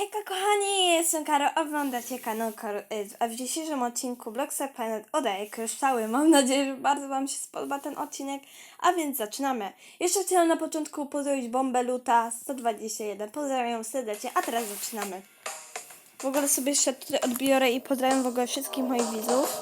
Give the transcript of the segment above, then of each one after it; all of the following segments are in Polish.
Hejka kochani, jestem Karo, oglądacie kanał Karo Is, a w dzisiejszym odcinku Blockstar Planet oddaje kryształy. Mam nadzieję, że bardzo Wam się spodoba ten odcinek, a więc zaczynamy. Jeszcze chciałam na początku pozdrowić Bombę Luta 121, pozdrawiam serdecznie, a teraz zaczynamy. W ogóle sobie jeszcze tutaj odbiorę i pozdrawiam w ogóle wszystkich moich widzów.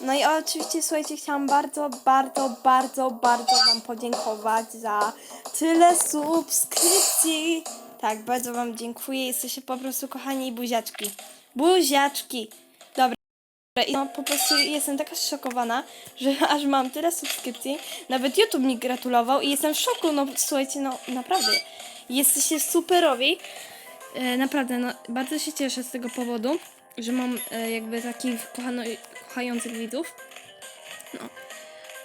No i oczywiście, słuchajcie, chciałam bardzo, bardzo, bardzo, bardzo Wam podziękować za tyle subskrypcji. Tak, bardzo Wam dziękuję. Jesteście po prostu kochani buziaczki. Buziaczki. Dobra. I no, po prostu jestem taka zszokowana, że aż mam tyle subskrypcji. Nawet YouTube mi gratulował i jestem w szoku. No słuchajcie, no naprawdę. Jesteście superowi. E, naprawdę, no bardzo się cieszę z tego powodu, że mam e, jakby takich kochano, kochających widzów. No.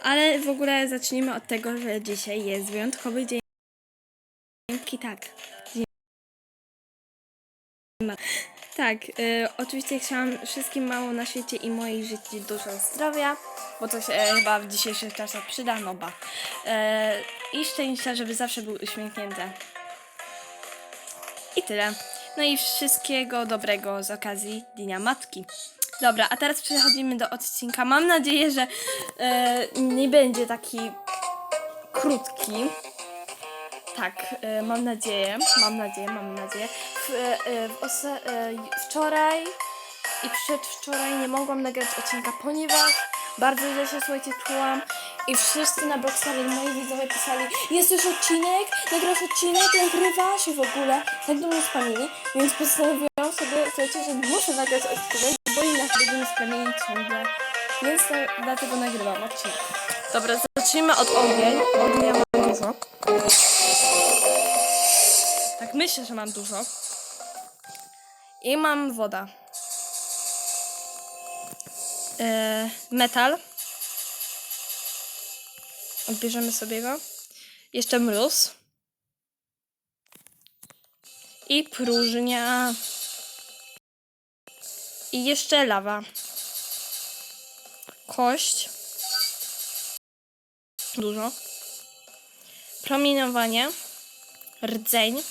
Ale w ogóle zacznijmy od tego, że dzisiaj jest wyjątkowy dzień. I tak. Tak, e, oczywiście chciałam wszystkim mało na świecie i mojej życiu dużo zdrowia, bo to się e, chyba w dzisiejszych czasach przyda, no ba. E, I szczęścia, żeby zawsze był uśmiechnięty. I tyle. No i wszystkiego dobrego z okazji Dnia Matki. Dobra, a teraz przechodzimy do odcinka. Mam nadzieję, że e, nie będzie taki krótki. Tak, e, mam nadzieję, mam nadzieję, mam nadzieję. W, e, e, w e, wczoraj i przedwczoraj nie mogłam nagrać odcinka, ponieważ bardzo źle się, słuchajcie, czułam i wszyscy na Blockstarze moi widzowie pisali jest już odcinek, nagrasz odcinek, nagrywasz i w ogóle tak do mnie spamili, więc postanowiłam sobie, słuchajcie, że muszę nagrać odcinek, bo inaczej będziemy spamieni ciągle, więc to, dlatego nagrywam odcinek. Dobra, zacznijmy od ogień. Ognia mam dużo. Tak myślę, że mam dużo. I mam woda. E, metal. Odbierzemy sobie go. Jeszcze mróz. I próżnia. I jeszcze lawa. Kość. Dużo. Promieniowanie. Rdzeń.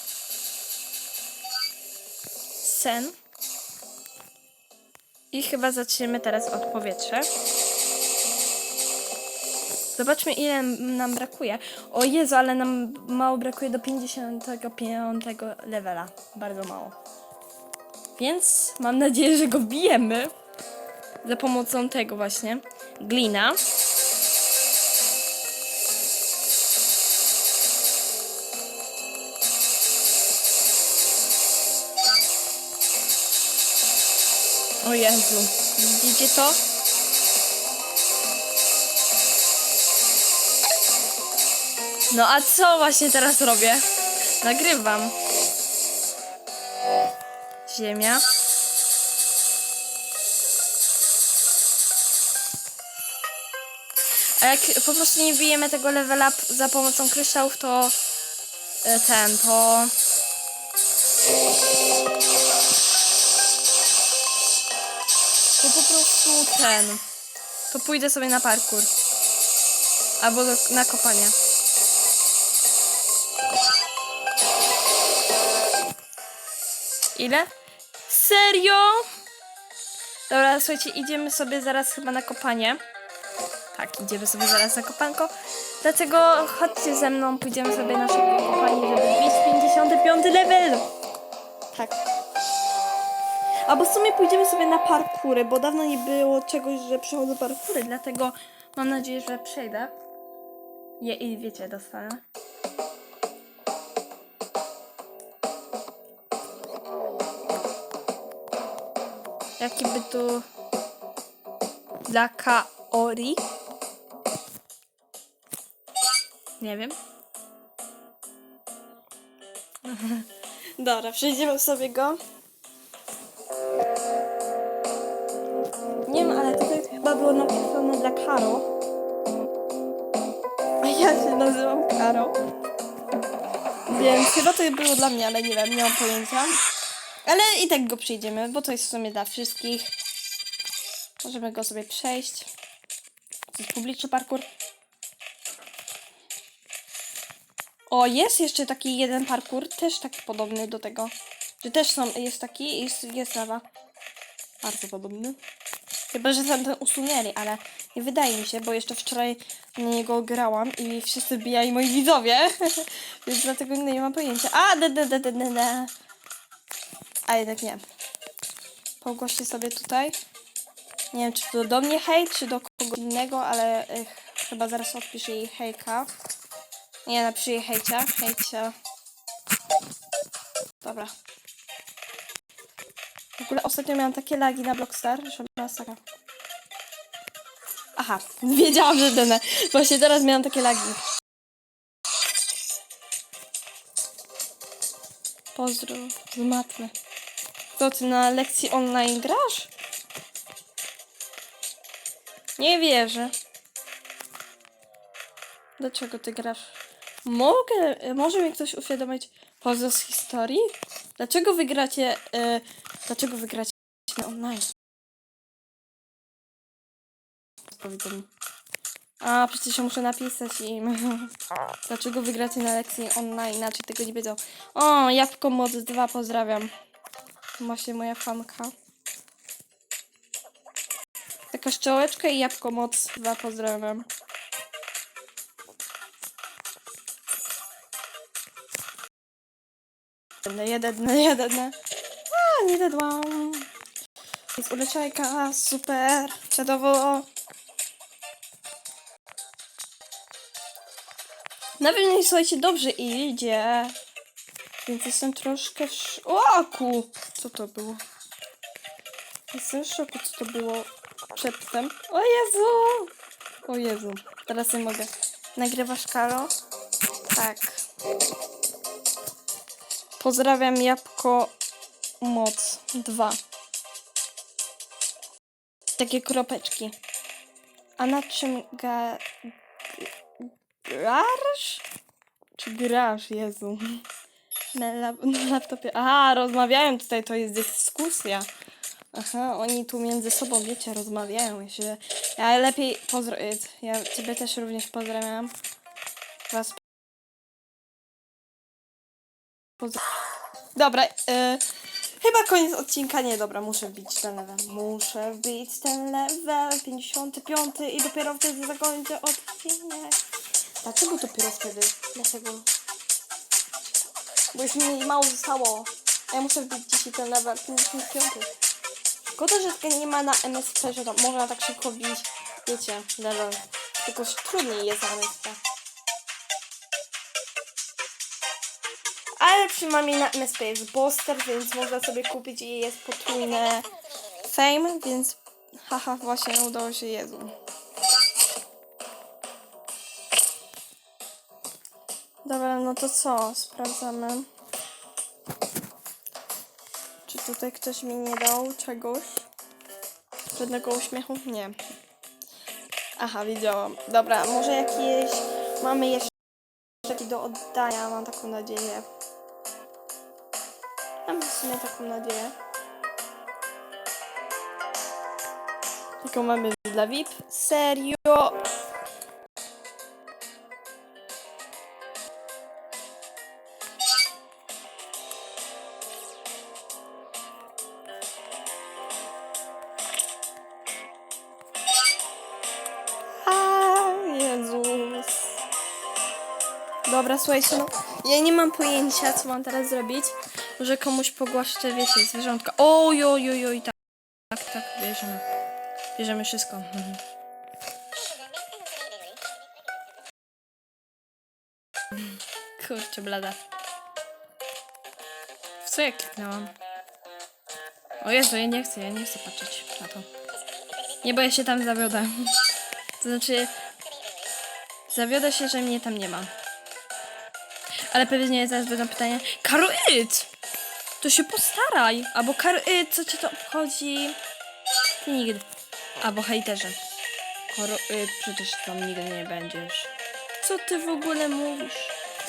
Sen. I chyba zaczniemy teraz od powietrza. Zobaczmy, ile nam brakuje. O Jezu, ale nam mało brakuje do 55 levela. Bardzo mało. Więc mam nadzieję, że go bijemy. Za pomocą tego właśnie. Glina. O Jezu. Widzicie to? No a co właśnie teraz robię? Nagrywam. Ziemia. A jak po prostu nie bijemy tego level up za pomocą kryształów, to e, ten, to... To po prostu ten. To pójdę sobie na parkour. Albo do, na kopanie. Ile? Serio? Dobra, słuchajcie, idziemy sobie zaraz chyba na kopanie. Tak, idziemy sobie zaraz na kopanko. Dlatego chodźcie ze mną, pójdziemy sobie na szybko kopanie, żeby wbić 55 level. Tak. Albo w sumie pójdziemy sobie na parkury, bo dawno nie było czegoś, że przechodzę parkury, dlatego mam nadzieję, że przejdę. Je, I wiecie, dostanę. Jaki by tu dla Kaori? Nie wiem. Dobra, przejdziemy sobie go. Chyba było napisane dla Karo. A ja się nazywam Karo. Więc chyba to było dla mnie, ale nie wiem, nie mam pojęcia. Ale i tak go przyjdziemy, bo to jest w sumie dla wszystkich. Możemy go sobie przejść. To jest publiczny parkour. O, jest jeszcze taki jeden parkour, też taki podobny do tego. Że też są, jest taki, jest, jest lawa. Bardzo podobny. Chyba, że tam ten usunęli, ale nie wydaje mi się, bo jeszcze wczoraj na niego grałam i wszyscy wbijali moi widzowie. Więc dlatego nie mam pojęcia. A, da, da, da, da, da, da. A jednak nie. Pogłoście sobie tutaj. Nie wiem, czy to do mnie hej, czy do kogo innego, ale y, chyba zaraz odpiszę jej hejka. Nie, napiszę jej hejcia. Hejcia. Dobra. W ogóle ostatnio miałam takie lagi na Blockstar, że masakra. Aha, wiedziałam, że dane. Właśnie teraz miałam takie lagi. Pozdro z matmy. To ty na lekcji online grasz? Nie wierzę. Dlaczego ty grasz? Mogę, może mi ktoś uświadomić pozdro z historii? Dlaczego wygracie, e, dlaczego wygracie na online? A, przecież ja muszę napisać im. Dlaczego wygracie na lekcji online? Inaczej tego nie wiedzą. O, Jabłko Moc 2, pozdrawiam. Właśnie moja fanka. Taka szczołeczka i Jabłko Moc 2, pozdrawiam. Jeden, jeden. A, nie dedłam. Jest uleczajka, super, czadowo. Nawet mnie, słuchajcie, dobrze idzie. Więc jestem troszkę w szoku. Co to było? Jestem w szoku, co to było przedtem. O Jezu! O Jezu. Teraz nie mogę. Nagrywasz, Karo? Tak. Pozdrawiam Jabłko Moc 2. Takie kropeczki. A na czym ga... g- grasz? Czy grasz, Jezu? Na, na laptopie. Aha, rozmawiają tutaj, to jest dyskusja. Aha, oni tu między sobą, wiecie, rozmawiają. Się... ja lepiej pozdro... Ja ciebie też również pozdrawiam. Was Pozdro- Dobra, e, chyba koniec odcinka. Nie, dobra, muszę wbić ten level. Muszę wbić ten level 55 i dopiero wtedy zakończę odcinek. Dlaczego dopiero wtedy? Dlaczego? Bo już mi mało zostało. A ja muszę wbić dzisiaj ten level 55. Szkoda, że tego nie ma na MSP, że tam można tak szybko wbić, wiecie, level. Tylko trudniej jest na MSP. Ale przynajmniej na MSP jest Boster, więc można sobie kupić i jest potrójne fame, więc haha, właśnie udało się Jezu. Dobra, no to co? Sprawdzamy. Czy tutaj ktoś mi nie dał czegoś? Żadnego uśmiechu? Nie. Aha, widziałam. Dobra, może jakieś... Mamy jeszcze taki do oddania, mam taką nadzieję. Mam w sumie taką nadzieję. Tylko mamy dla VIP. Serio? Dobra, słuchajcie, no ja nie mam pojęcia, co mam teraz zrobić. Może komuś pogłaszczę, wiecie, zwierzątka. Oj, oj, oj, oj, tak, tak, tak, bierzemy. Bierzemy wszystko. Mhm. Kurczę, blada. W co ja kliknęłam? O Jezu, ja nie chcę, ja nie chcę patrzeć na to. Nie, bo ja się tam zawiodę. To znaczy, zawiodę się, że mnie tam nie ma. Ale pewnie zaraz będą pytania. Karuit! To się postaraj! Albo Karuit, co cię to obchodzi? Ty nigdy. Albo hejterze. Karuit, przecież tam nigdy nie będziesz. Co ty w ogóle mówisz?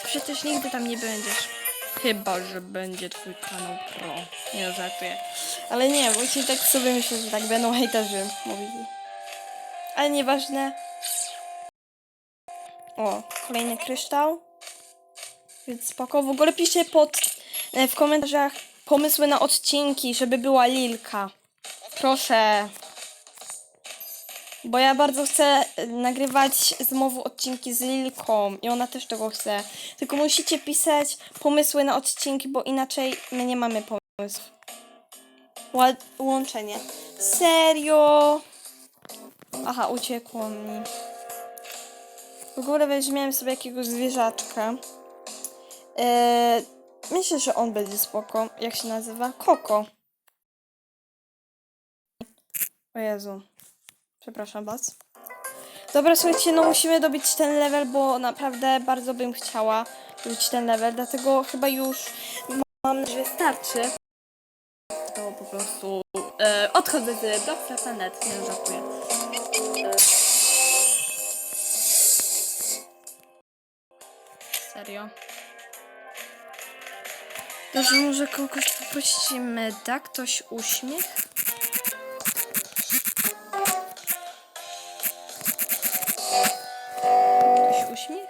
Ty przecież nigdy tam nie będziesz. Chyba, że będzie twój kanał pro. Nie no, żartuję. Ale nie, bo się tak sobie myślę, że tak będą hejterzy mówili. Ale nieważne. O, kolejny kryształ. Więc spoko. W ogóle piszcie pod, e, w komentarzach pomysły na odcinki, żeby była Lilka. Proszę. Bo ja bardzo chcę e, nagrywać znowu odcinki z Lilką i ona też tego chce. Tylko musicie pisać pomysły na odcinki, bo inaczej my nie mamy pomysłów. Łączenie. Serio? Aha, uciekło mi. W ogóle weźmiemy sobie jakiegoś zwierzaczka. Eee, myślę, że on będzie spoko. Jak się nazywa? Koko. O Jezu. Przepraszam was. Dobra, słuchajcie, no musimy dobić ten level, bo naprawdę bardzo bym chciała dobić ten level, dlatego chyba już mam że starczy. To po prostu e, odchodzę z Blockflata.net, nie żartuję. E, serio. Dobrze, może kogoś poprosimy. Da ktoś uśmiech? Ktoś uśmiech?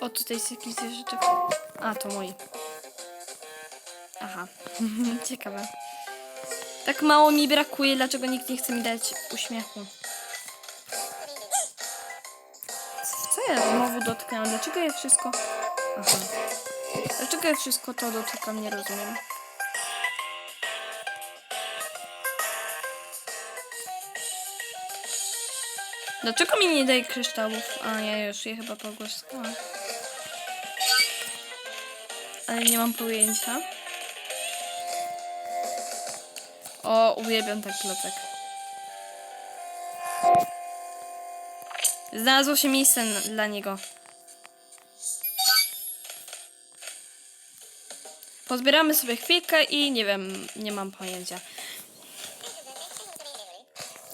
O, tutaj jest jakiś zwierzyczek. A, to mój. Aha. Ciekawe. Tak mało mi brakuje, dlaczego nikt nie chce mi dać uśmiechu. Ja znowu dotknęłam? Dlaczego ja wszystko... Aha. Dlaczego ja wszystko to dotykam? Nie rozumiem. Dlaczego mi nie daje kryształów? A, ja już je chyba pogłaskałam. Ale nie mam pojęcia. O, uwielbiam ten klocek. Znalazło się miejsce dla niego. Pozbieramy sobie chwilkę i nie wiem, nie mam pojęcia.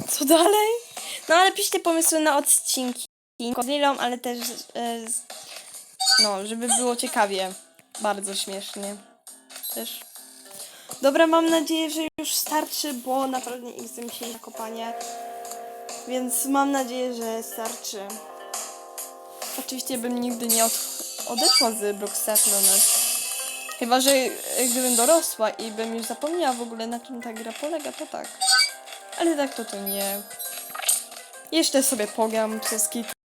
Co dalej? No ale piszcie pomysły na odcinki z Lilą, ale też e, z, no, żeby było ciekawie. Bardzo śmiesznie. Też. Dobra, mam nadzieję, że już starczy, bo naprawdę nie chcę mi się na kopanie. Więc mam nadzieję, że starczy. Oczywiście bym nigdy nie od, odeszła z Brookstart.net. Chyba, że e, gdybym dorosła i bym już zapomniała w ogóle na czym ta gra polega, to tak. Ale tak to to nie. Jeszcze sobie pogram przez kilka